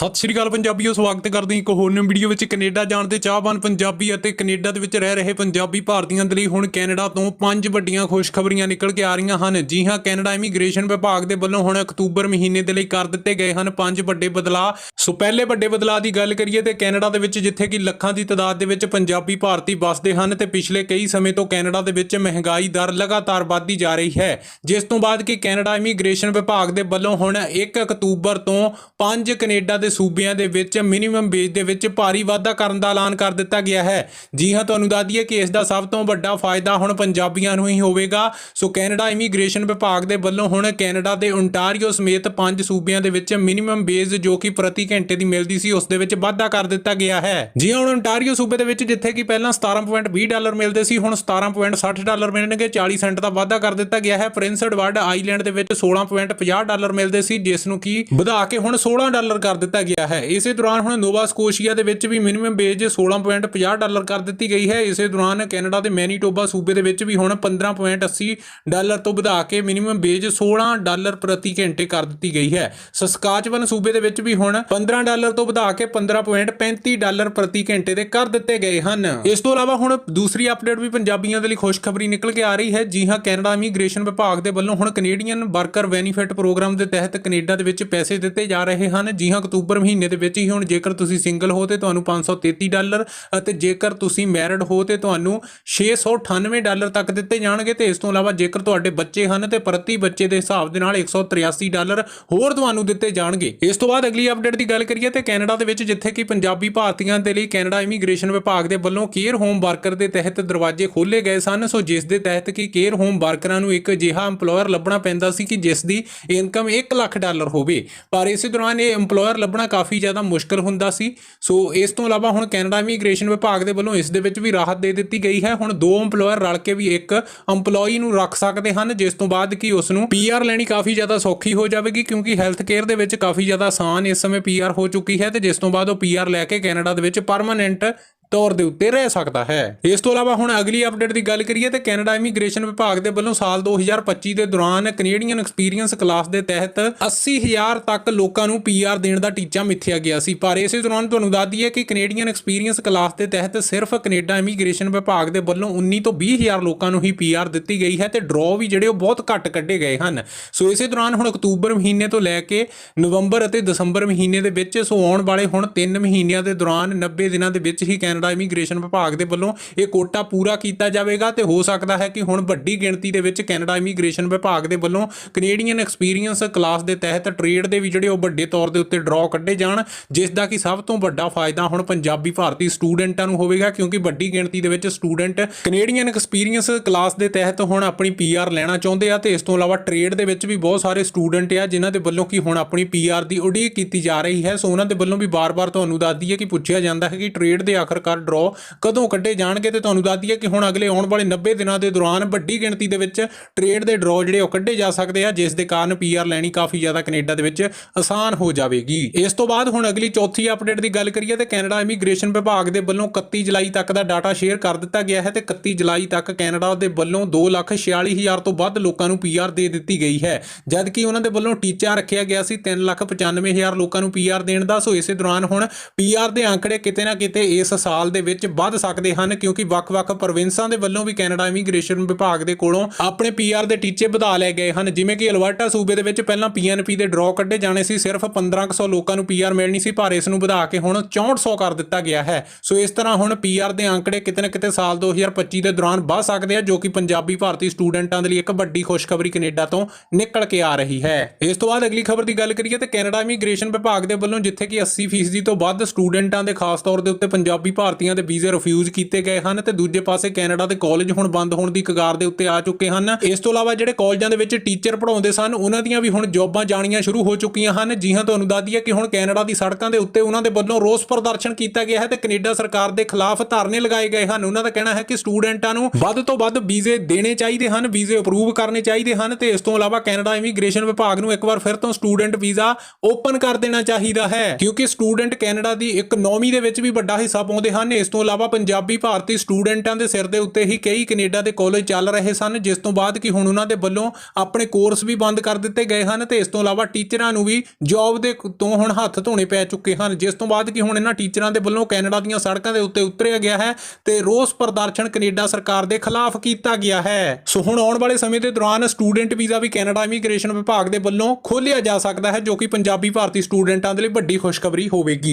ਸਤਿ ਸ਼੍ਰੀ ਅਕਾਲ ਪੰਜਾਬੀਓ, ਸਵਾਗਤ ਕਰਦੇ ਹਾਂ ਇੱਕ ਹੋਰ ਨਵੀਂ ਵੀਡੀਓ ਵਿੱਚ। ਕੈਨੇਡਾ ਜਾਣ ਦੇ ਚਾਹਵਾਨ ਪੰਜਾਬੀ ਅਤੇ ਕੈਨੇਡਾ ਦੇ ਵਿੱਚ ਰਹਿ ਰਹੇ ਪੰਜਾਬੀ ਭਾਰਤੀਆਂ ਦੇ ਲਈ ਹੁਣ ਕੈਨੇਡਾ ਤੋਂ ਪੰਜ ਵੱਡੀਆਂ ਖੁਸ਼ਖਬਰੀਆਂ ਨਿਕਲ ਕੇ ਆ ਰਹੀਆਂ ਹਨ। ਜੀ ਹਾਂ, ਕੈਨੇਡਾ ਇਮੀਗ੍ਰੇਸ਼ਨ ਵਿਭਾਗ ਦੇ ਵੱਲੋਂ ਹੁਣ ਅਕਤੂਬਰ ਮਹੀਨੇ ਦੇ ਲਈ ਕਰ ਦਿੱਤੇ ਗਏ ਹਨ ਪੰਜ ਵੱਡੇ ਬਦਲਾਅ। ਸੋ ਪਹਿਲੇ ਵੱਡੇ ਬਦਲਾਅ ਦੀ ਗੱਲ ਕਰੀਏ ਤੇ ਕੈਨੇਡਾ ਦੇ ਵਿੱਚ ਜਿੱਥੇ ਕਿ ਲੱਖਾਂ ਦੀ ਤਾਦਾਦ ਦੇ ਵਿੱਚ ਪੰਜਾਬੀ ਭਾਰਤੀ ਵੱਸਦੇ ਹਨ ਤੇ ਪਿਛਲੇ ਕਈ ਸਮੇਂ ਤੋਂ ਕੈਨੇਡਾ ਦੇ ਵਿੱਚ ਮਹਿੰਗਾਈ ਦਰ ਲਗਾਤਾਰ ਵੱਧਦੀ ਜਾ ਰਹੀ ਹੈ। ਜਿਸ ਤੋਂ ਬਾਅਦ ਕਿ ਕੈਨੇਡਾ ਇਮੀਗ੍ਰੇਸ਼ਨ ਵਿਭਾਗ ਦੇ ਵੱਲੋਂ ਹੁਣ 1 ਅਕਤੂਬਰ ਤੋਂ ਪੰਜ ਕੈਨੇਡਾ ਦੇ ਸੂਬਿਆਂ ਦੇ ਵਿੱਚ ਮਿਨੀਮਮ ਵੇਜ ਦੇ ਵਿੱਚ ਭਾਰੀ ਵਾਧਾ ਕਰਨ ਦਾ ਐਲਾਨ ਕਰ ਦਿੱਤਾ ਗਿਆ ਹੈ। ਜੀ ਹਾਂ, ਤੁਹਾਨੂੰ ਦੱਸ ਦਈਏ ਕਿ ਇਸ ਦਾ ਸਭ ਤੋਂ ਵੱਡਾ ਫਾਇਦਾ ਹੁਣ ਪੰਜਾਬੀਆਂ ਨੂੰ ਹੀ ਹੋਵੇਗਾ। ਸੋ ਕੈਨੇਡਾ ਇਮੀਗ੍ਰੇਸ਼ਨ ਵਿਭਾਗ ਦੇ ਵੱਲੋਂ ਹੁਣ ਕੈਨੇਡਾ ਦੇ ਓਨਟਾਰੀਓ ਸਮੇਤ ਪੰਜ ਸੂਬਿਆਂ ਦੇ ਵਿੱਚ ਮਿਨੀਮਮ ਵੇਜ ਜੋ ਕਿ ਪ੍ਰਤੀ ਘੰਟੇ ਦੀ ਮਿਲਦੀ ਸੀ, ਉਸ ਦੇ ਵਿੱਚ ਵਾਧਾ ਕਰ ਦਿੱਤਾ ਗਿਆ ਹੈ। ਜੀ ਹਾਂ, ਹੁਣ ਓਨਟਾਰੀਓ ਸੂਬੇ ਦੇ ਵਿੱਚ ਜਿੱਥੇ ਕਿ ਪਹਿਲਾਂ 17.20 ਡਾਲਰ ਮਿਲਦੇ ਸੀ, ਹੁਣ 17.60 ਡਾਲਰ ਮਿਲਣਗੇ 40 ਸੈਂਟ ਦਾ ਵਾਧਾ ਕਰ ਦਿੱਤਾ ਗਿਆ ਹੈ। ਪ੍ਰਿੰਸ ਐਡਵਰਡ ਆਈਲੈਂਡ ਦੇ ਵਿੱਚ 16.50 ਡਾਲਰ ਮਿਲਦੇ ਸੀ, ਜਿਸ ਨੂੰ ਕਿ ਵਧਾ ਕੇ ਹੁਣ 16 ਡਾਲਰ ਕਰ ਦਿੱਤਾ ਗਿਆ ਹੈ। ਇਸੇ ਦੌਰਾਨ ਹੁਣ ਨੋਵਾ ਸਕੋਸ਼ੀਆ ਦੇ ਵਿੱਚ ਵੀ ਮਿਨੀਮਮ ਵੇਜ 16.50 ਡਾਲਰ ਕਰ ਦਿੱਤੀ ਗਈ ਹੈ। ਇਸੇ ਦੌਰਾਨ ਕੈਨੇਡਾ ਦੇ ਮੈਨੀਟੋਬਾ ਸੂਬੇ ਦੇ ਵਿੱਚ ਵੀ ਹੁਣ 15.80 ਡਾਲਰ ਤੋਂ ਵਧਾ ਕੇ ਮਿਨੀਮਮ ਵੇਜ 16 ਡਾਲਰ ਪ੍ਰਤੀ ਘੰਟੇ ਕਰ ਦਿੱਤੀ ਗਈ ਹੈ। ਸਸਕਾਚਵਨ ਸੂਬੇ ਦੇ ਵਿੱਚ ਵੀ ਹੁਣ 15 ਡਾਲਰ ਤੋਂ ਵਧਾ ਕੇ 15.35 ਡਾਲਰ ਪ੍ਰਤੀ ਘੰਟੇ ਦੇ ਕਰ ਦਿੱਤੇ ਗਏ ਹਨ। ਇਸ ਤੋਂ ਇਲਾਵਾ ਹੁਣ ਦੂਸਰੀ ਅਪਡੇਟ ਵੀ ਪੰਜਾਬੀਆਂ ਦੇ ਲਈ ਖੁਸ਼ਖਬਰੀ ਨਿਕਲ ਕੇ ਆ ਰਹੀ ਹੈ। ਜੀ ਹਾਂ, ਕੈਨੇਡਾ ਇਮੀਗ੍ਰੇਸ਼ਨ ਵਿਭਾਗ ਦੇ ਵੱਲੋਂ ਹੁਣ ਕੈਨੇਡੀਅਨ ਵਰਕਰ ਬੈਨੀਫਿਟ ਪ੍ਰੋਗਰਾਮ ਦੇ ਤਹਿਤ ਕੈਨੇਡਾ ਦੇ ਵਿੱਚ ਪੈਸੇ ਦਿੱਤੇ ਜਾ ਰਹੇ ਹਨ। ਜੀ ਹਾਂ, ਅਕਤੂਬਰ ਮਹੀਨੇ ਦੇ ਵਿੱਚ ਹੀ ਹੁਣ। ਜੇਕਰ ਤੁਸੀਂ ਸਿੰਗਲ ਹੋ ਤੇ ਤੁਹਾਨੂੰ 533 ਡਾਲਰ ਅਤੇ ਜੇਕਰ ਤੁਸੀਂ ਮੈਰਿਡ ਹੋ ਤੇ ਤੁਹਾਨੂੰ 698 ਡਾਲਰ ਤੱਕ ਦਿੱਤੇ ਜਾਣਗੇ। ਤੇ ਇਸ ਤੋਂ ਇਲਾਵਾ ਜੇਕਰ ਤੁਹਾਡੇ ਬੱਚੇ ਹਨ ਤੇ ਪ੍ਰਤੀ ਬੱਚੇ ਦੇ ਹਿਸਾਬ ਦੇ ਨਾਲ 183 ਡਾਲਰ ਹੋਰ ਤੁਹਾਨੂੰ ਦਿੱਤੇ ਜਾਣਗੇ। ਇਸ ਤੋਂ ਬਾਅਦ ਅਗਲੀ ਅਪਡੇਟ ਦੀ ਗੱਲ ਕਰੀਏ ਤੇ ਕੈਨੇਡਾ ਦੇ ਵਿੱਚ ਜਿੱਥੇ ਕਿ ਪੰਜਾਬੀ ਭਾਰਤੀਆਂ ਦੇ ਲਈ ਕੈਨੇਡਾ ਇਮੀਗ੍ਰੇਸ਼ਨ ਵਿਭਾਗ ਦੇ ਵੱਲੋਂ ਕੇਅਰ ਹੋਮ ਵਰਕਰ ਦੇ ਤਹਿਤ ਦਰਵਾਜ਼ੇ ਖੋਲੇ ਗਏ ਸਨ। ਸੋ ਜਿਸ ਦੇ ਤਹਿਤ ਕਿ ਕੇਅਰ ਹੋਮ ਵਰਕਰਾਂ ਨੂੰ ਇੱਕ ਅਜਿਹਾ EMPLOYER ਲੱਭਣਾ ਪੈਂਦਾ ਸੀ ਕਿ ਜਿਸ ਦੀ ਇਨਕਮ 1 ਲੱਖ ਡਾਲਰ ਹੋਵੇ। ਪਰ ਇਸੇ ਦੌਰਾਨ ਇਹ EMPLOYER ਲੱਭਣਾ ਕਾਫੀ ਜ਼ਿਆਦਾ ਮੁਸ਼ਕਲ ਹੁੰਦਾ ਸੀ। ਸੋ ਇਸ ਤੋਂ ਇਲਾਵਾ ਹੁਣ ਕੈਨੇਡਾ ਇਮੀਗ੍ਰੇਸ਼ਨ ਵਿਭਾਗ ਦੇ ਵੱਲੋਂ ਇਸ ਦੇ ਵਿੱਚ ਵੀ ਰਾਹਤ ਦੇ ਦਿੱਤੀ ਗਈ ਹੈ। ਹੁਣ ਦੋ EMPLOYER ਰਲ ਕੇ ਵੀ ਇੱਕ EMPLOYEE ਨੂੰ ਰੱਖ ਸਕਦੇ ਹਨ, ਜਿਸ ਤੋਂ ਬਾਅਦ ਕਿ ਉਸ ਨੂੰ PR ਲੈਣੀ ਕਾਫੀ ਜ਼ਿਆਦਾ ਸੌਖੀ ਹੋ ਜਾਵੇਗੀ, ਕਿਉਂਕਿ ਹੈਲਥ ਕੇਅਰ ਦੇ ਵਿੱਚ ਕਾਫੀ ਜ਼ਿਆਦਾ ਆਸਾਨ ਇਸ ਸਮੇਂ PR ਹੋ ਚੁੱਕੀ ਹੈ ਤੇ ਜਿਸ ਤੋਂ ਬਾਅਦ ਉਹ PR ਲੈ ਕੇ ਕੈਨੇਡਾ ਦੇ ਵਿੱਚ ਪਰਮਾਨੈਂਟ ਤੌਰ ਦੇ ਉੱਤੇ ਰਹਿ ਸਕਦਾ ਹੈ। ਇਸ ਤੋਂ ਇਲਾਵਾ ਹੁਣ ਅਗਲੀ ਅਪਡੇਟ ਦੀ ਗੱਲ ਕਰੀਏ ਤੇ ਕੈਨੇਡਾ ਇਮੀਗ੍ਰੇਸ਼ਨ ਵਿਭਾਗ ਦੇ ਵੱਲੋਂ ਸਾਲ 2025 ਦੇ ਦੌਰਾਨ ਕੈਨੇਡੀਅਨ ਐਕਸਪੀਰੀਅੰਸ ਕਲਾਸ ਦੇ ਤਹਿਤ 80000 ਤੱਕ ਲੋਕਾਂ ਨੂੰ ਪੀਆਰ ਦੇਣ ਦਾ ਟੀਚਾ ਮਿੱਥਿਆ ਗਿਆ ਸੀ। ਪਰ ਇਸੇ ਦੌਰਾਨ ਤੁਹਾਨੂੰ ਦੱਸ ਦਈਏ ਕਿ ਕੈਨੇਡੀਅਨ ਐਕਸਪੀਰੀਅੰਸ ਕਲਾਸ ਦੇ ਤਹਿਤ ਸਿਰਫ ਕੈਨੇਡਾ ਇਮੀਗ੍ਰੇਸ਼ਨ ਵਿਭਾਗ ਦੇ ਵੱਲੋਂ 19 ਤੋਂ 20000 ਲੋਕਾਂ ਨੂੰ ਹੀ ਪੀਆਰ ਦਿੱਤੀ ਗਈ ਹੈ ਤੇ ਡਰਾਅ ਵੀ ਜਿਹੜੇ ਉਹ ਬਹੁਤ ਘੱਟ ਕੱਢੇ ਗਏ ਹਨ। ਸੋ ਇਸੇ ਦੌਰਾਨ ਹੁਣ ਅਕਤੂਬਰ ਮਹੀਨੇ ਤੋਂ ਲੈ ਕੇ ਨਵੰਬਰ ਅਤੇ ਦਸੰਬਰ ਮਹੀਨੇ ਦੇ ਵਿੱਚ ਸੋ ਆਉਣ ਵਾਲੇ ਹੁਣ 3 ਮਹੀਨਿਆਂ ਦੇ ਦੌਰਾਨ 90 ਦਿਨਾਂ ਦੇ ਵਿੱਚ ਹੀ ਕੈਨੇਡਾ ਇਮੀਗ੍ਰੇਸ਼ਨ ਵਿਭਾਗ ਦੇ ਵੱਲੋਂ ਇਹ ਕੋਟਾ ਪੂਰਾ ਕੀਤਾ ਜਾਵੇਗਾ ਤੇ ਹੋ ਸਕਦਾ ਹੈ ਕਿ ਹੁਣ ਵੱਡੀ ਗਿਣਤੀ ਦੇ ਵਿੱਚ ਕੈਨੇਡਾ ਇਮੀਗ੍ਰੇਸ਼ਨ ਵਿਭਾਗ ਦੇ ਵੱਲੋਂ ਕੈਨੇਡੀਅਨ ਐਕਸਪੀਰੀਅੰਸ ਕਲਾਸ ਦੇ ਤਹਿਤ ਟ੍ਰੇਡ ਦੇ ਵੀ ਜਿਹੜੇ ਉਹ ਵੱਡੇ ਤੌਰ ਦੇ ਉੱਤੇ ਡਰਾਅ ਕੱਢੇ ਜਾਣ, ਜਿਸ ਦਾ ਕਿ ਸਭ ਤੋਂ ਵੱਡਾ ਫਾਇਦਾ ਹੁਣ ਪੰਜਾਬੀ ਭਾਰਤੀ ਸਟੂਡੈਂਟਾਂ ਨੂੰ ਹੋਵੇਗਾ, ਕਿਉਂਕਿ ਵੱਡੀ ਗਿਣਤੀ ਦੇ ਵਿੱਚ ਸਟੂਡੈਂਟ ਕੈਨੇਡੀਅਨ ਐਕਸਪੀਰੀਅੰਸ ਕਲਾਸ ਦੇ ਤਹਿਤ ਹੁਣ ਆਪਣੀ ਪੀਆਰ ਲੈਣਾ ਚਾਹੁੰਦੇ ਆ ਤੇ ਇਸ ਤੋਂ ਇਲਾਵਾ ਟ੍ਰੇਡ ਦੇ ਵਿੱਚ ਵੀ ਬਹੁਤ ਸਾਰੇ ਸਟੂਡੈਂਟ ਆ, ਜਿਨ੍ਹਾਂ ਦੇ ਵੱਲੋਂ ਕਿ ਹੁਣ ਆਪਣੀ ਪੀਆਰ ਦੀ ਉਡੀਕ ਕੀਤੀ ਜਾ ਰਹੀ ਹੈ। ਸੋ ਉਹਨਾਂ ਦੇ ਵੱਲੋਂ ਵੀ ਬਾਰ-ਬਾਰ ਤੁਹਾਨੂੰ ਦੱਸ ਦਈਏ ਕਿ ਪੁੱਛਿਆ ਜਾਂਦਾ ਹੈ ਕਿ ਟ੍ਰੇਡ ਦੇ ਆਖਰਕਾਰ ਡਰਾਅ ਕਦੋਂ ਕੱਢੇ ਜਾਣਗੇ ਤੇ ਤੁਹਾਨੂੰ ਦੱਸ ਦਈਏ ਕਿ ਹੁਣ ਅਗਲੇ ਆਉਣ ਵਾਲੇ 90 ਦਿਨਾਂ ਦੇ ਦੌਰਾਨ ਵੱਡੀ ਗਿਣਤੀ ਦੇ ਵਿੱਚ ਟ੍ਰੇਡ ਦੇ ਡਰਾਅ ਜਿਹੜੇ ਉਹ ਕੱਢੇ ਜਾ ਸਕਦੇ ਆ, ਜਿਸ ਦੇ ਕਾਰਨ ਪੀਆਰ ਲੈਣੀ ਕਾਫੀ ਜ਼ਿਆਦਾ ਕੈਨੇਡਾ ਦੇ ਵਿੱਚ ਆਸਾਨ ਹੋ ਜਾਵੇਗੀ। ਇਸ ਤੋਂ ਬਾਅਦ ਹੁਣ ਅਗਲੀ ਚੌਥੀ ਅਪਡੇਟ ਦੀ ਗੱਲ ਕਰੀਏ ਤੇ ਕੈਨੇਡਾ ਇਮੀਗ੍ਰੇਸ਼ਨ ਵਿਭਾਗ ਦੇ ਵੱਲੋਂ 31 ਜੁਲਾਈ ਤੱਕ ਦਾ ਡਾਟਾ ਸ਼ੇਅਰ ਕਰ ਦਿੱਤਾ ਗਿਆ ਹੈ ਤੇ 31 ਜੁਲਾਈ ਤੱਕ ਕੈਨੇਡਾ ਦੇ ਵੱਲੋਂ 246000 ਤੋਂ ਵੱਧ ਲੋਕਾਂ ਨੂੰ ਪੀਆਰ ਦੇ ਦਿੱਤੀ ਗਈ ਹੈ। ਜਦਕਿ ਉਹਨਾਂ ਦੇ ਵੱਲੋਂ ਟੀਚਾ ਰੱਖਿਆ ਗਿਆ ਸੀ 395000 ਲੋਕਾਂ ਨੂੰ ਪੀਆਰ ਦੇਣ ਦਾ, ਸੋ ਇਸੇ ਦੌਰਾਨ ਹੁਣ ਪੀਆਰ ਦੇ ਅੰਕੜੇ ਕਿਤੇ ਨਾ ਕਿਤੇ ਇਸ ਸਾਲ ਦੇ ਵਿੱਚ ਵੱਧ ਸਕਦੇ ਹਨ, ਕਿਉਂਕਿ ਵੱਖ-ਵੱਖ ਪ੍ਰੋਵਿੰਸਾਂ ਦੇ ਵੱਲੋਂ ਵੀ ਕੈਨੇਡਾ ਇਮੀਗ੍ਰੇਸ਼ਨ ਵਿਭਾਗ ਦੇ ਕੋਲੋਂ ਆਪਣੇ ਪੀਆਰ ਦੇ ਟੀਚੇ ਵਧਾ ਲਏ ਗਏ ਹਨ। ਜਿਵੇਂ ਕਿ ਅਲਬਰਟਾ ਸੂਬੇ ਦੇ ਵਿੱਚ ਪਹਿਲਾਂ ਪੀਐਨਪੀ ਦੇ ਡਰਾਅ ਕੱਢੇ ਜਾਣੇ ਸੀ, ਸਿਰਫ 1500 ਲੋਕਾਂ ਨੂੰ ਪੀਆਰ ਮਿਲਣੀ ਸੀ, ਪਰ ਇਸ ਨੂੰ ਵਧਾ ਕੇ ਹੁਣ 6400 ਕਰ ਦਿੱਤਾ ਗਿਆ ਹੈ। ਸੋ ਇਸ ਤਰ੍ਹਾਂ ਹੁਣ ਪੀਆਰ ਦੇ ਅੰਕੜੇ ਕਿਤੇ ਨਾ ਕਿਤੇ ਸਾਲ 2025 ਦੇ ਦੌਰਾਨ ਵੱਧ ਸਕਦੇ ਆ, ਜੋ ਕਿ ਪੰਜਾਬੀ ਭਾਰਤੀ ਸਟੂਡੈਂਟਾਂ ਦੇ ਲਈ ਇੱਕ ਵੱਡੀ ਖੁਸ਼ਖਬਰੀ ਕੈਨੇਡਾ ਤੋਂ ਨਿਕਲ ਕੇ ਆ ਰਹੀ ਹੈ। ਇਸ ਤੋਂ ਬਾਅਦ ਅਗਲੀ ਖਬਰ ਦੀ ਗੱਲ ਕਰੀਏ ਤੇ ਕੈਨੇਡਾ ਇਮੀਗ੍ਰੇਸ਼ਨ ਵਿਭਾਗ ਦੇ ਵੱਲੋਂ ਜਿੱਥੇ ਕਿ 80% ਤੋਂ ਵੱਧ ਸਟੂਡੈਂਟਾਂ ਦੇ ਖਾਸ ਤੌਰ ਦੇ ਉੱਤੇ ਪੰਜਾਬੀ ਭਾਰਤੀਆਂ ਦੇ ਵੀਜ਼ੇ ਰਿਫਿਊਜ਼ ਕੀਤੇ ਗਏ ਹਨ ਤੇ ਦੂਜੇ ਪਾਸੇ ਕੈਨੇਡਾ ਦੇ ਕਾਲਜ ਹੁਣ ਬੰਦ ਹੋਣ ਦੀ ਕਗਾਰ ਦੇ ਉੱਤੇ ਆ ਚੁੱਕੇ ਹਨ। ਇਸ ਤੋਂ ਇਲਾਵਾ ਜਿਹੜੇ ਕਾਲਜਾਂ ਦੇ ਵਿੱਚ ਟੀਚਰ ਪੜਾਉਂਦੇ ਸਨ, ਉਹਨਾਂ ਦੀਆਂ ਵੀ ਹੁਣ ਜੌਬਾਂ ਜਾਣੀਆਂ ਸ਼ੁਰੂ ਹੋ ਚੁੱਕੀਆਂ ਹਨ। ਜੀ ਹਾਂ, ਤੁਹਾਨੂੰ ਦੱਸ ਦਈਏ ਕਿ ਹੁਣ ਕੈਨੇਡਾ ਦੀ ਸੜਕਾਂ ਦੇ ਉੱਤੇ ਉਹਨਾਂ ਦੇ ਵੱਲੋਂ ਰੋਸ ਪ੍ਰਦਰਸ਼ਨ ਕੀਤਾ ਗਿਆ ਹੈ ਤੇ ਕੈਨੇਡਾ ਸਰਕਾਰ ਦੇ ਖਿਲਾਫ ਧਰਨੇ ਲਗਾਏ ਗਏ ਹਨ। ਉਹਨਾਂ ਦਾ ਕਹਿਣਾ ਹੈ ਕਿ ਸਟੂਡੈਂਟਾਂ ਨੂੰ ਵੱਧ ਤੋਂ ਵੱਧ ਵੀਜ਼ੇ ਦੇਣੇ ਚਾਹੀਦੇ ਹਨ, ਵੀਜ਼ੇ ਅਪਰੂਵ ਕਰਨੇ ਚਾਹੀਦੇ ਹਨ ਤੇ ਇਸ ਤੋਂ ਇਲਾਵਾ ਕੈਨੇਡਾ ਇਮੀਗ੍ਰੇਸ਼ਨ ਵਿਭਾਗ ਨੂੰ ਇੱਕ ਵਾਰ ਫਿਰ ਤੋਂ ਸਟੂਡੈਂਟ ਵੀਜ਼ਾ ਓਪਨ ਕਰ ਦੇਣਾ ਚਾਹੀਦਾ ਹੈ। ਕਿਉਂਕਿ ਸਟੂਡੈਂਟ ਕੈਨੇਡਾ ਦੀ ਇਕਨੋਮੀ ਦੇ ਵਿੱਚ ਵੀ ਵੱਡਾ ਹਿੱਸਾ ਪਾਉਂਦੇ ਜਾਂਦੇ ਹਨ। ਇਸ ਤੋਂ ਇਲਾਵਾ ਪੰਜਾਬੀ ਭਾਰਤੀ ਸਟੂਡੈਂਟਾਂ ਦੇ ਸਿਰ ਦੇ ਉੱਤੇ ਹੀ ਕਈ ਕੈਨੇਡਾ ਦੇ ਕਾਲਜ ਚੱਲ ਰਹੇ ਸਨ, ਜਿਸ ਤੋਂ ਬਾਅਦ ਕਿ ਹੁਣ ਉਹਨਾਂ ਦੇ ਵੱਲੋਂ ਆਪਣੇ ਕੋਰਸ ਵੀ ਬੰਦ ਕਰ ਦਿੱਤੇ ਗਏ ਹਨ ਤੇ ਇਸ ਤੋਂ ਇਲਾਵਾ ਟੀਚਰਾਂ ਨੂੰ ਵੀ ਜੌਬ ਦੇ ਤੋਂ ਹੁਣ ਹੱਥ ਧੋਣੇ ਪੈ ਚੁੱਕੇ ਹਨ। ਜਿਸ ਤੋਂ ਬਾਅਦ ਕਿ ਹੁਣ ਇਹਨਾਂ ਟੀਚਰਾਂ ਦੇ ਵੱਲੋਂ ਕੈਨੇਡਾ ਦੀਆਂ ਸੜਕਾਂ ਦੇ ਉੱਤੇ ਉਤਰਿਆ ਗਿਆ ਹੈ ਤੇ ਰੋਸ ਪ੍ਰਦਰਸ਼ਨ ਕੈਨੇਡਾ ਸਰਕਾਰ ਦੇ ਖਿਲਾਫ ਕੀਤਾ ਗਿਆ ਹੈ। ਸੋ ਹੁਣ ਆਉਣ ਵਾਲੇ ਸਮੇਂ ਦੇ ਦੌਰਾਨ ਸਟੂਡੈਂਟ ਵੀਜ਼ਾ ਵੀ ਕੈਨੇਡਾ ਇਮੀਗ੍ਰੇਸ਼ਨ ਵਿਭਾਗ ਦੇ ਵੱਲੋਂ ਖੋਲ੍ਹਿਆ ਜਾ ਸਕਦਾ ਹੈ, ਜੋ ਕਿ ਪੰਜਾਬੀ ਭਾਰਤੀ ਸਟੂਡੈਂਟਾਂ ਦੇ ਲਈ ਵੱਡੀ ਖੁਸ਼ਖਬਰੀ ਹੋਵੇਗੀ।